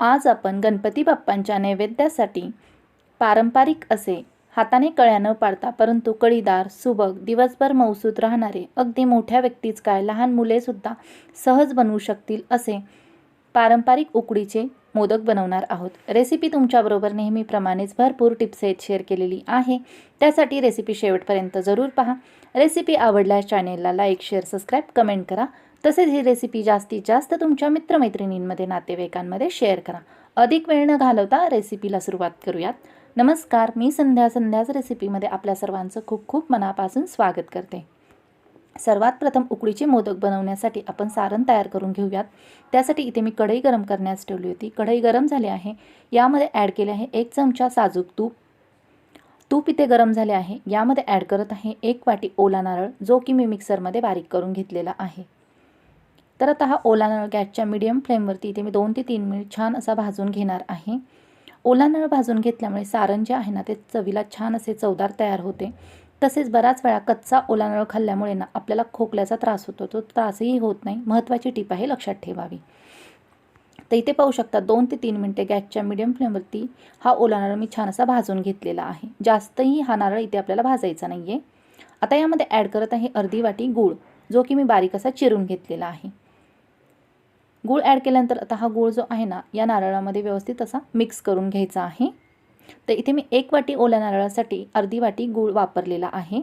आज आपण गणपती बाप्पांच्या नैवेद्यासाठी पारंपरिक असे हाताने कळ्या न पाडता परंतु कळीदार सुबक दिवसभर मौसूद राहणारे अगदी मोठ्या व्यक्तीच काय लहान मुलेसुद्धा सहज बनवू शकतील असे पारंपरिक उकडीचे मोदक बनवणार आहोत. रेसिपी तुमच्याबरोबर नेहमीप्रमाणेच भरपूर टिप्स आहेत शेअर केलेली आहे. त्यासाठी रेसिपी शेवटपर्यंत जरूर पहा. रेसिपी आवडल्यास चॅनेलला लाईक शेअर सबस्क्राईब कमेंट करा. तसेच ही रेसिपी जास्तीत जास्त तुमच्या मित्रमैत्रिणींमध्ये नातेवाईकांमध्ये शेअर करा. अधिक वेळ न घालवता रेसिपीला सुरुवात करूयात. नमस्कार मी संध्या संध्याच रेसिपीमध्ये आपल्या सर्वांचं खूप खूप मनापासून स्वागत करते. सर्वात प्रथम उकडीचे मोदक बनवण्यासाठी आपण सारण तयार करून घेऊयात. त्यासाठी इथे मी कढई गरम करण्यास ठेवली होती. कढई गरम झाली आहे. यामध्ये ॲड केले आहे एक चमचा साजूक तूप. तूप इथे गरम झाले आहे. यामध्ये ॲड करत आहे एक वाटी ओला नारळ जो की मी मिक्सरमध्ये बारीक करून घेतलेला आहे. तर आता हा ओला नळ गॅसच्या मिडियम फ्लेमवरती इथे मी दोन ते तीन मिनिट छान असा भाजून घेणार आहे. ओला नळ भाजून घेतल्यामुळे सारण जे आहे ना ते चवीला छान असे चवदार तयार होते. तसेच बऱ्याच वेळा कच्चा ओला नळ खाल्ल्यामुळे ना आपल्याला खोकल्याचा त्रास होतो. तो त्रासही होत नाही. महत्त्वाची टीप आहे लक्षात ठेवावी. तर इथे पाहू शकता दोन ते तीन मिनटे गॅसच्या मिडियम फ्लेमवरती हा ओला नारळ मी छान असा भाजून घेतलेला आहे. जास्तही हा नारळ इथे आपल्याला भाजायचा नाही आहे आता यामध्ये ॲड करत आहे अर्धी वाटी गूळ जो की मी बारीक असा चिरून घेतलेला आहे. गूळ ॲड केल्यानंतर आता हा गूळ जो आहे ना या नारळामध्ये व्यवस्थित असा मिक्स करून घ्यायचा आहे. तर इथे मी एक वाटी ओल्या नारळासाठी अर्धी वाटी गूळ वापरलेला आहे.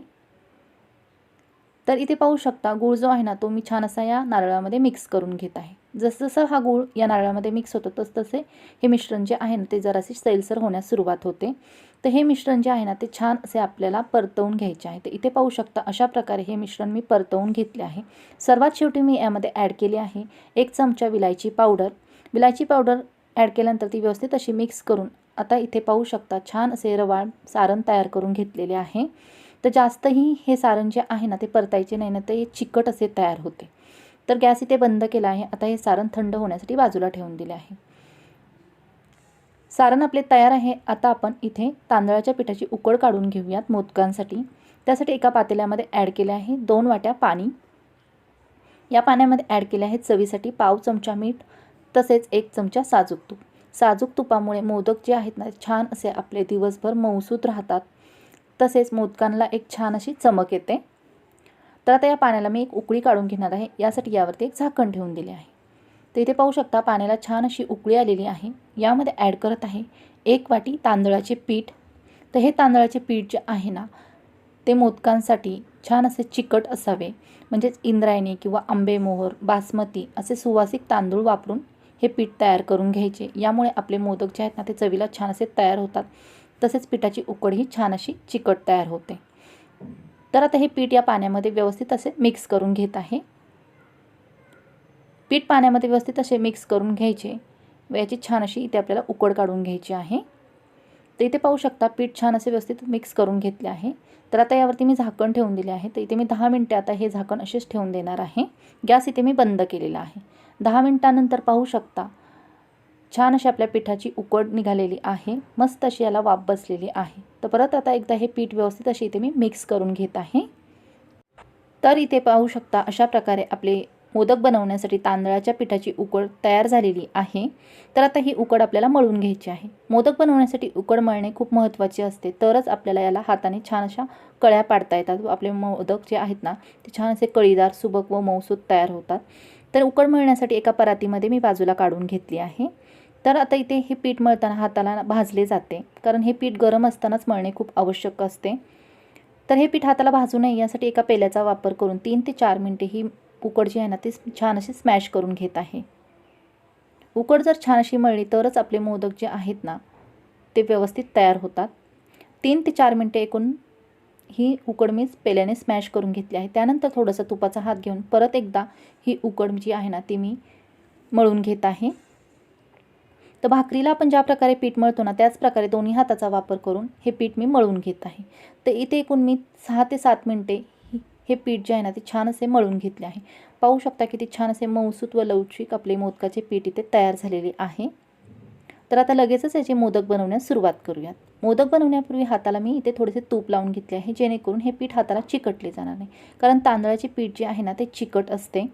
तर इथे पाहू शकता गूळ जो आहे ना तो मी छान असा या नारळामध्ये मिक्स करून घेत आहे. जसजसं हा गूळ या नारळामध्ये मिक्स होतो तसतसे हे मिश्रण जे आहे ना ते जरासे सैलसर होण्यास सुरुवात होते. तर हे मिश्रण जे आहे ना ते छान असे आपल्याला परतवून घ्यायचे आहे. तर इथे पाहू शकता अशा प्रकारे हे मिश्रण मी परतवून घेतले आहे. सर्वात शेवटी मी यामध्ये ॲड केली आहे एक चमचा विलायची पावडर विलायची पावडर ॲड केल्यानंतर ती व्यवस्थित अशी मिक्स करून आता इथे पाहू शकता छान असे रवाळ सारण तयार करून घेतलेले आहे. तर जास्तही हे सारण जे आहे ना ते परतायचे नाही ना ते चिकट असे तयार होते. तर गॅस इथे बंद केला आहे. आता हे सारण थंड होण्यासाठी बाजूला ठेवून दिले आहे. सारण आपले तयार आहे. आता आपण इथे तांदळाच्या पिठाची उकड काढून घेऊयात मोदकांसाठी. त्यासाठी एका पातेल्यामध्ये ॲड केले आहे दोन वाट्या पाणी. या पाण्यामध्ये ॲड केले आहे चवीसाठी पाव चमचा मीठ तसेच एक चमचा साजूक तूप. साजूक तुपामुळे मोदक जे आहेत ना छान असे आपले दिवसभर मौसूत राहतात. तसेच मोदकांना एक छान अशी चमक येते. तर आता या पाण्याला मी एक उकळी काढून घेणार आहे. यासाठी यावरती एक झाकण ठेवून दिले आहे. तर इथे पाहू शकता पाण्याला छान अशी उकळी आलेली आहे. यामध्ये ॲड करत आहे एक वाटी तांदळाचे पीठ. तर हे तांदळाचे पीठ जे आहे ना ते मोदकांसाठी छान असे चिकट असावे. म्हणजेच इंद्रायणी किंवा आंबेमोहर बासमती असे सुवासिक तांदूळ वापरून हे पीठ तयार करून घ्यायचे. यामुळे आपले मोदक जे आहेत ना ते चवीला छान असे तयार होतात. तसेच पिठाची उकडही छान अशी चिकट तयार होते. तर आता हे पीठ या पाण्यामध्ये व्यवस्थित असे मिक्स करून घेत आहे. पीठ पाण्यामध्ये व्यवस्थित असे मिक्स करून घ्यायचे. व याची छान अशी इथे आपल्याला उकड काढून घ्यायची आहे. तर इथे पाहू शकता पीठ छान असे व्यवस्थित मिक्स करून घेतले आहे. तर आता यावरती मी झाकण ठेवून दिले आहे. तर इथे मी दहा मिनटे आता हे झाकण असेच ठेवून देणार आहे. गॅस इथे मी बंद केलेला आहे. दहा मिनटानंतर पाहू शकता छान अशी आपल्या पिठाची उकड निघालेली आहे. मस्त अशी याला वाफ बसलेली आहे. तर परत आता एकदा हे पीठ व्यवस्थित अशी इथे मी मिक्स करून घेत आहे. तर इथे पाहू शकता अशा प्रकारे आपले मोदक बनवण्यासाठी तांदळाच्या पिठाची उकड तयार झालेली आहे. तर आता ही उकड आपल्याला मळून घ्यायची आहे. मोदक बनवण्यासाठी उकड मळणे खूप महत्त्वाचे असते. तरच आपल्याला याला हाताने छान अशा कळ्या पाडता येतात. आपले मोदक जे आहेत ना ते छान असे कळीदार सुबक व मौसूद तयार होतात. तर उकड मळण्यासाठी एका परातीमध्ये मी बाजूला काढून घेतली आहे. तर आता इथे हे पीठ मळताना हाताला भाजले जाते. कारण हे पीठ गरम असतानाच मळणे खूप आवश्यक असते. तर हे पीठ हाताला भाजू नये यासाठी एका पेल्याचा वापर करून तीन ते चार मिनटे ही उकड जी आहे ना ती छान अशी स्मॅश करून घेत आहे. उकड जर छान अशी मळली तरच आपले मोदक जे आहेत ना ते व्यवस्थित तयार होतात. तीन ते चार मिनटे एकूण ही उकड मी पेल्याने स्मॅश करून घेतली आहे. त्यानंतर थोडंसं तुपाचा हात घेऊन परत एकदा ही उकड जी आहे ना ती मी मळून घेत आहे. तर भाकरीला आपण ज्या प्रकारे पीठ मळतो ना त्याच प्रकारे दोन्ही हाताचा वापर करून हे पीठ मी मळून घेत आहे. तर इथे एकूण मी सहा ते सात मिनटे हे पीठ जे आहे ना ते छान असे मळून घेतले आहे. पाहू शकता की ते छान असे मौसूत व लवचिक आपले मोदकाचे पीठ इथे तयार झालेले आहे. तर आता लगेचच याचे मोदक बनवण्यास सुरुवात करूयात. मोदक बनवण्यापूर्वी हाताला मी इथे थोडेसे तूप लावून घेतले आहे जेणेकरून हे पीठ हाताला चिकटले जाणार नाही. कारण तांदळाचे पीठ जे आहे ना ते चिकट असते.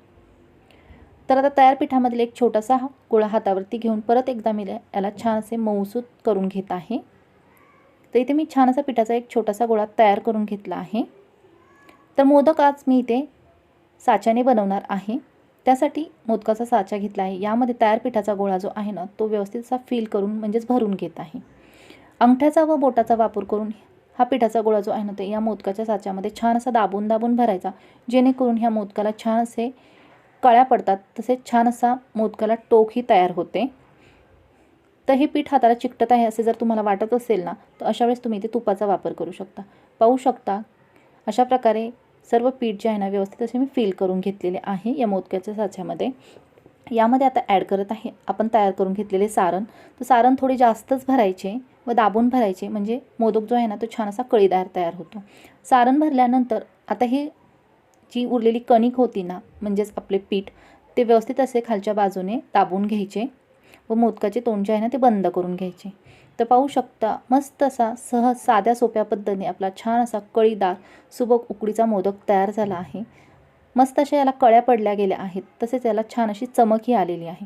तर आता तयार पिठामधील एक छोटासा हा गोळा हातावरती घेऊन परत एकदा मी याला छान असे मऊसूत करून घेत आहे. तर इथे मी छान असा पिठाचा एक छोटासा गोळा तयार करून घेतला आहे. तर मोदक आज मी इथे साच्याने बनवणार आहे. त्यासाठी मोदकाचा साचा घेतला आहे. यामध्ये तयार पिठाचा गोळा जो आहे ना तो व्यवस्थित असा फील करून म्हणजेच भरून घेत आहे. अंगठ्याचा व बोटाचा वापर करून हा पिठाचा गोळा जो आहे ना ते या मोदकाच्या साच्यामध्ये छान असा दाबून दाबून भरायचा. जेणेकरून ह्या मोदकाला छान असे कळ्या पडतात. तसेच छान असा मोदकाला टोकही तयार होते. तर हे पीठ हाताला चिकटत आहे असे जर तुम्हाला वाटत असेल ना तर अशा वेळेस तुम्ही इथे तुपाचा वापर करू शकता. पाहू शकता अशा प्रकारे सर्व पीठ जे आहे ना व्यवस्थित असे मी फील करून घेतलेले आहे या मोदक्याच्या साच्यामध्ये. यामध्ये आता ॲड करत आहे आपण तयार करून घेतलेले सारण. तर सारण थोडे जास्तच भरायचे व दाबून भरायचे. म्हणजे मोदक जो आहे ना तो छान असा कळीदार तयार होतो. सारण भरल्यानंतर आता हे जी उरलेली कणिक होती ना म्हणजेच आपले पीठ ते व्यवस्थित असे खालच्या बाजूने दाबून घ्यायचे व मोदकाचे तोंड जे आहे ना ते बंद करून घ्यायचे. तर पाहू शकता मस्त असा सहज साध्या सोप्या पद्धतीने आपला छान असा कळीदार सुबक उकडीचा मोदक तयार झाला आहे. मस्त अशा याला कळ्या पडल्या गेल्या आहेत तसेच याला छान अशी चमकही आलेली आहे.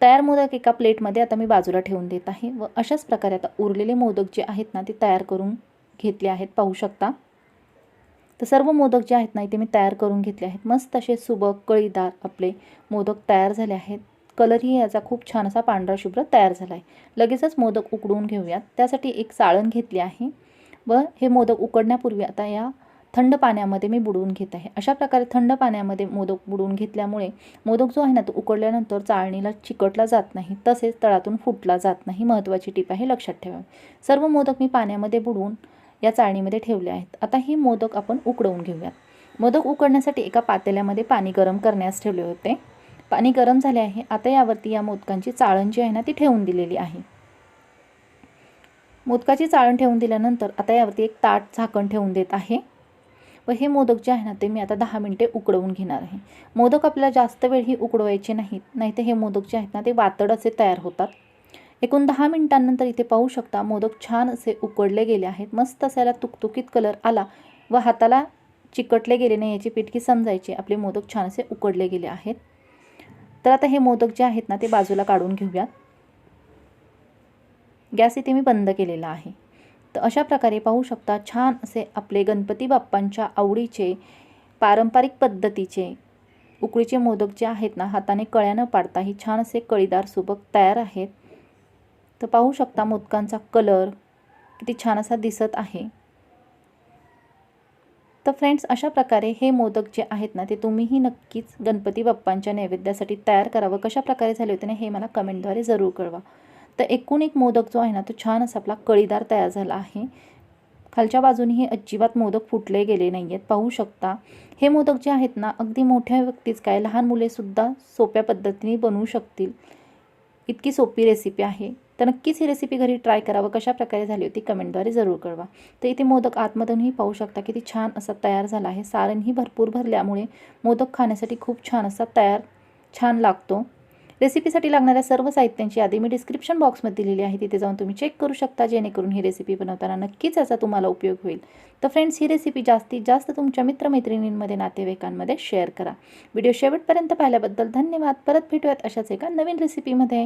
तयार मोदक एका प्लेटमध्ये आता मी बाजूला ठेवून देत आहे व अशाच प्रकारे आता उरलेले मोदक जे आहेत ना ते तयार करून घेतले आहेत. पाहू शकता. तर सर्व मोदक जे आहेत ना इथे मी तयार करून घेतले आहेत. मस्त असे सुबक कळीदार आपले मोदक तयार झाले आहेत. कलरही याचा खूप छान असा पांढरा शुभ्र तयार झाला आहे लगेचच मोदक उकडून घेऊयात. त्यासाठी एक चाळण घेतली आहे. व हे मोदक उकडण्यापूर्वी आता या थंड पाण्यामध्ये मी बुडवून घेत आहे. अशा प्रकारे थंड पाण्यामध्ये मोदक बुडवून घेतल्यामुळे मोदक जो आहे ना तो उकडल्यानंतर चाळणीला चिकटला जात नाही. तसेच तळातून फुटला जात नाही. महत्त्वाची टीप आहे लक्षात ठेवा. सर्व मोदक मी पाण्यामध्ये बुडवून या चाळणीमध्ये ठेवले आहेत. आता ही मोदक आपण उकडवून घेऊयात. मोदक उकडण्यासाठी एका पातेल्यामध्ये पाणी गरम करण्यास ठेवले होते. पाणी गरम झाले आहे. आता यावरती या मोदकांची चाळण जी आहे ना ती ठेवून दिलेली आहे. मोदकाची चाळण ठेवून दिल्यानंतर आता यावरती एक ताट झाकण ठेवून देत आहे. व हे मोदक जे आहे ना ते मी आता दहा मिनटे उकडवून घेणार आहे. मोदक आपल्याला जास्त वेळ ही उकडवायचे नाहीत. नाही तर हे मोदक जे आहेत ना ते वातड असे तयार होतात. एकूण दहा मिनिटांनंतर इथे पाहू शकता मोदक छान असे उकडले गेले आहेत. मस्त असायला तुकतुकीत कलर आला व हाताला चिकटले गेले नाही याची पिटकी समजायची. आपले मोदक छान असे उकडले गेले आहेत. तर आता हे मोदक जे आहेत ना ते बाजूला काढून घेऊयात. गॅस इथे मी बंद केलेला आहे. तर अशा प्रकारे पाहू शकता छान असे आपले गणपती बाप्पांच्या आवडीचे पारंपरिक पद्धतीचे उकळीचे मोदक जे आहेत ना हाताने कळ्या न पाडता ही छान असे कळीदार सुबक तयार आहेत. तर पाहू शकता मोदकांचा कलर किती छान असा दिसत आहे. तर फ्रेंड्स अशा प्रकारे हे मोदक जे आहेत ना ते तुम्हीही नक्कीच गणपती बाप्पांच्या नैवेद्यासाठी तयार करावं. कशा प्रकारे झाले होते ना हे मला कमेंटद्वारे जरूर कळवा. तर एकूण एक मोदक जो आहे ना तो छान असा आपला कळीदार तयार झाला आहे. खालच्या बाजूनेही अजिबात मोदक फुटले गेले नाही आहेत पाहू शकता हे मोदक जे आहेत ना अगदी मोठ्या व्यक्तीच काय लहान मुलेसुद्धा सोप्या पद्धतीने बनवू शकतील. इतकी सोपी रेसिपी आहे. तर नक्कीच ही रेसिपी घरी ट्राय करावं. कशा प्रकारे झाली होती कमेंटद्वारे जरूर कळवा. तर इथे मोदक आतमधूनही पाहू शकता किती छान असा तयार झाला आहे. सारणही भरपूर भरल्यामुळे मोदक खाण्यासाठी खूप छान असा तयार छान लागतो. रेसिपीसाठी लागणाऱ्या सर्व साहित्यांची यादी मी डिस्क्रिप्शन बॉक्समध्ये दिलेली आहे. तिथे जाऊन तुम्ही चेक करू शकता जेणेकरून ही रेसिपी बनवताना नक्कीच याचा तुम्हाला उपयोग होईल. तर फ्रेंड्स ही रेसिपी जास्तीत जास्त तुमच्या मित्रमैत्रिणींमध्ये नातेवाईकांमध्ये शेअर करा. व्हिडिओ शेवटपर्यंत पाहिल्याबद्दल धन्यवाद. परत भेटूयात अशाच एका नवीन रेसिपीमध्ये